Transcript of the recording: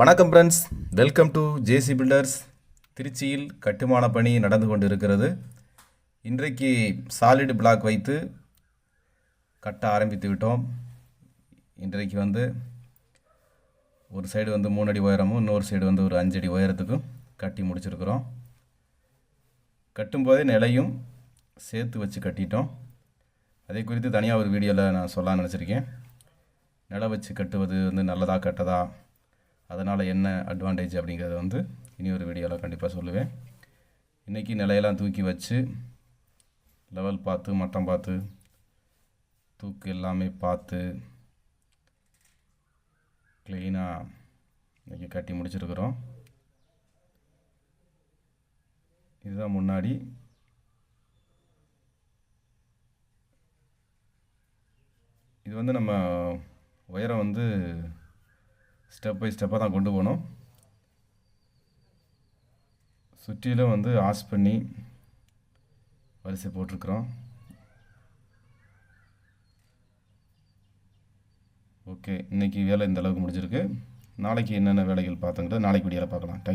வணக்கம் friends welcome to JC Builders திருச்சியில் கட்டுமான பணி நடந்து கொண்டு இருக்கிறது இன்றைக்கு சாலிட் பிளாக் வைத்து கட்ட ஆரம்பித்து விட்டோம். இன்றைக்கு வந்து ஒரு சைடு வந்து மூணு அடி உயரமும் இன்னொரு சைடு வந்து ஒரு அஞ்சடி உயரத்துக்கும் கட்டி முடிச்சிருக்கிறோம். கட்டும்போதே நிலையும் சேர்த்து வச்சு கட்டிட்டோம். அதை குறித்து தனியாக ஒரு வீடியோவில் நான் சொல்லலாம்னு நினச்சிருக்கேன். நில வச்சு கட்டுவது வந்து நல்லதா கட்டதாக அதனால் என்ன அட்வான்டேஜ் அப்படிங்கிறத வந்து இனி ஒரு வீடியோவில் கண்டிப்பாக சொல்லுவேன். இன்றைக்கி நிலையெல்லாம் தூக்கி வச்சு லெவல் பார்த்து மட்டம் பார்த்து தூக்கு எல்லாமே பார்த்து க்ளீனாக இன்றைக்கி கட்டி முடிச்சிருக்கிறோம். இதுதான் முன்னாடி. இது வந்து நம்ம உயரம் வந்து ஸ்டெப் பை ஸ்டெப்பாக தான் கொண்டு போகணும். சுற்றிலும் வந்து ஆஸ் பண்ணி வரிசை போட்டிருக்கிறோம். ஓகே இன்றைக்கி வேலை இந்த அளவுக்கு முடிஞ்சிருக்கு. நாளைக்கு என்னென்ன வேலைகள் பார்த்தோங்கிறத நாளைக்கு வீடியோவில் பார்க்கலாம். தேங்க்யூ